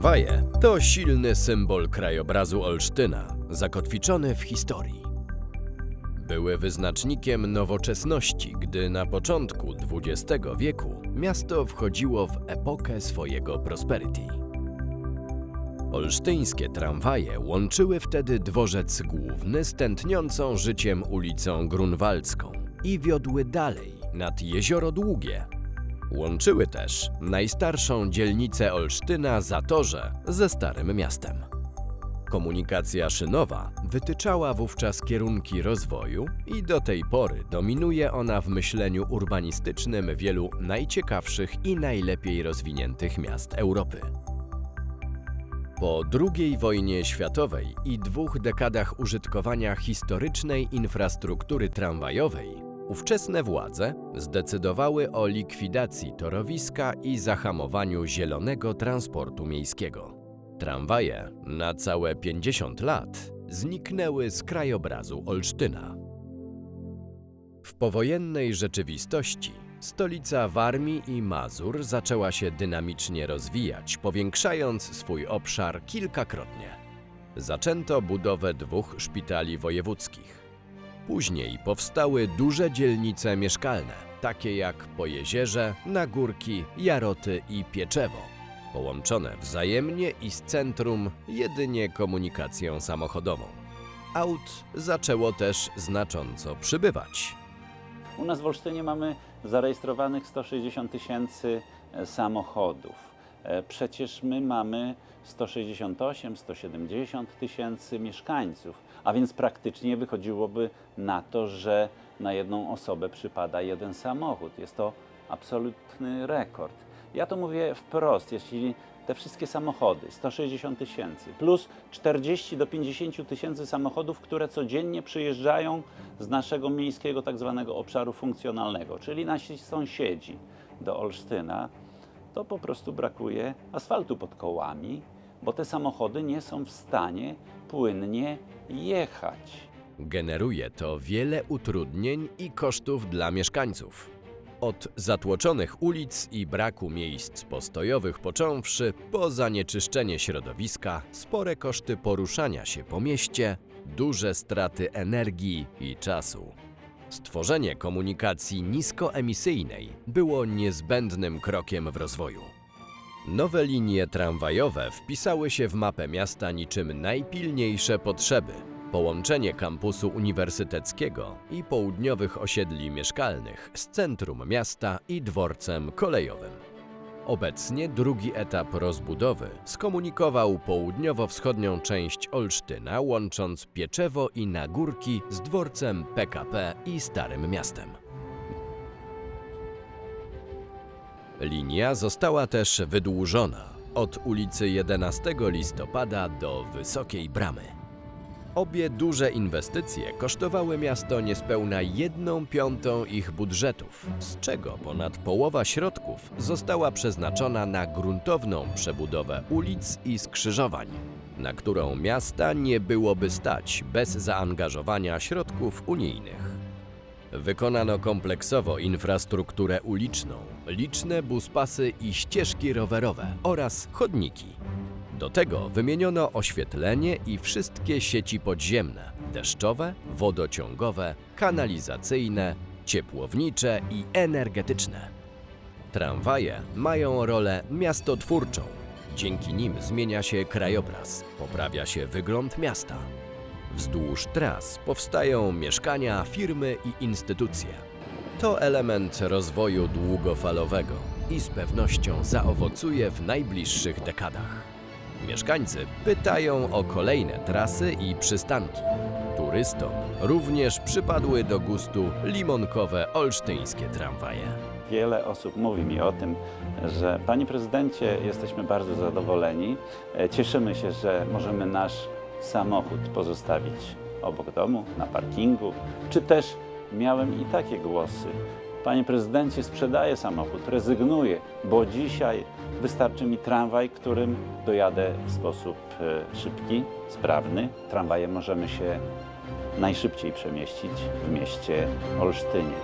Tramwaje to silny symbol krajobrazu Olsztyna, zakotwiczony w historii. Były wyznacznikiem nowoczesności, gdy na początku XX wieku miasto wchodziło w epokę swojego prosperity. Olsztyńskie tramwaje łączyły wtedy dworzec główny z tętniącą życiem ulicą Grunwaldzką i wiodły dalej nad Jezioro Długie. Łączyły też najstarszą dzielnicę Olsztyna Zatorze ze Starym Miastem. Komunikacja szynowa wytyczała wówczas kierunki rozwoju i do tej pory dominuje ona w myśleniu urbanistycznym wielu najciekawszych i najlepiej rozwiniętych miast Europy. Po II wojnie światowej i dwóch dekadach użytkowania historycznej infrastruktury tramwajowej, ówczesne władze zdecydowały o likwidacji torowiska i zahamowaniu zielonego transportu miejskiego. Tramwaje na całe 50 lat zniknęły z krajobrazu Olsztyna. W powojennej rzeczywistości stolica Warmii i Mazur zaczęła się dynamicznie rozwijać, powiększając swój obszar kilkakrotnie. Zaczęto budowę dwóch szpitali wojewódzkich. Później powstały duże dzielnice mieszkalne, takie jak Pojezierze, Nagórki, Jaroty i Pieczewo, połączone wzajemnie i z centrum jedynie komunikacją samochodową. Aut zaczęło też znacząco przybywać. U nas w Olsztynie mamy zarejestrowanych 160 tysięcy e, samochodów. E, Przecież my mamy 168-170 tysięcy mieszkańców, a więc praktycznie wychodziłoby na to, że na jedną osobę przypada jeden samochód. Jest to absolutny rekord. Ja to mówię wprost, jeśli te wszystkie samochody, 160 tysięcy, plus 40 do 50 tysięcy samochodów, które codziennie przyjeżdżają z naszego miejskiego tak zwanego obszaru funkcjonalnego, czyli nasi sąsiedzi do Olsztyna, to po prostu brakuje asfaltu pod kołami, bo te samochody nie są w stanie płynnie jechać. Generuje to wiele utrudnień i kosztów dla mieszkańców. Od zatłoczonych ulic i braku miejsc postojowych począwszy, po zanieczyszczenie środowiska, spore koszty poruszania się po mieście, duże straty energii i czasu. Stworzenie komunikacji niskoemisyjnej było niezbędnym krokiem w rozwoju. Nowe linie tramwajowe wpisały się w mapę miasta niczym najpilniejsze potrzeby. Połączenie kampusu uniwersyteckiego i południowych osiedli mieszkalnych z centrum miasta i dworcem kolejowym. Obecnie drugi etap rozbudowy skomunikował południowo-wschodnią część Olsztyna, łącząc Pieczewo i Nagórki z dworcem PKP i Starym Miastem. Linia została też wydłużona od ulicy 11 listopada do Wysokiej Bramy. Obie duże inwestycje kosztowały miasto niespełna 1 piątą ich budżetów, z czego ponad połowa środków została przeznaczona na gruntowną przebudowę ulic i skrzyżowań, na którą miasta nie byłoby stać bez zaangażowania środków unijnych. Wykonano kompleksowo infrastrukturę uliczną, liczne buspasy i ścieżki rowerowe oraz chodniki. Do tego wymieniono oświetlenie i wszystkie sieci podziemne deszczowe, wodociągowe, kanalizacyjne, ciepłownicze i energetyczne. Tramwaje mają rolę miastotwórczą. Dzięki nim zmienia się krajobraz, poprawia się wygląd miasta. Wzdłuż tras powstają mieszkania, firmy i instytucje. To element rozwoju długofalowego i z pewnością zaowocuje w najbliższych dekadach. Mieszkańcy pytają o kolejne trasy i przystanki. Turystom również przypadły do gustu limonkowe olsztyńskie tramwaje. Wiele osób mówi mi o tym, że Panie Prezydencie, jesteśmy bardzo zadowoleni. E, Cieszymy się, że możemy nasz samochód pozostawić obok domu, na parkingu, czy też miałem i takie głosy. Panie Prezydencie, sprzedaję samochód, rezygnuję, bo dzisiaj wystarczy mi tramwaj, którym dojadę w sposób e, szybki, sprawny. Tramwajem możemy się najszybciej przemieścić w mieście Olsztynie.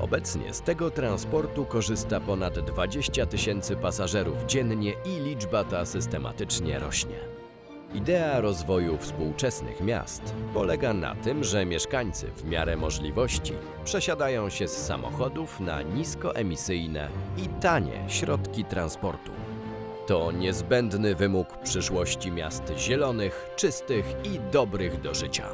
Obecnie z tego transportu korzysta ponad 20 tysięcy pasażerów dziennie i liczba ta systematycznie rośnie. Idea rozwoju współczesnych miast polega na tym, że mieszkańcy w miarę możliwości przesiadają się z samochodów na niskoemisyjne i tanie środki transportu. To niezbędny wymóg przyszłości miast zielonych, czystych i dobrych do życia.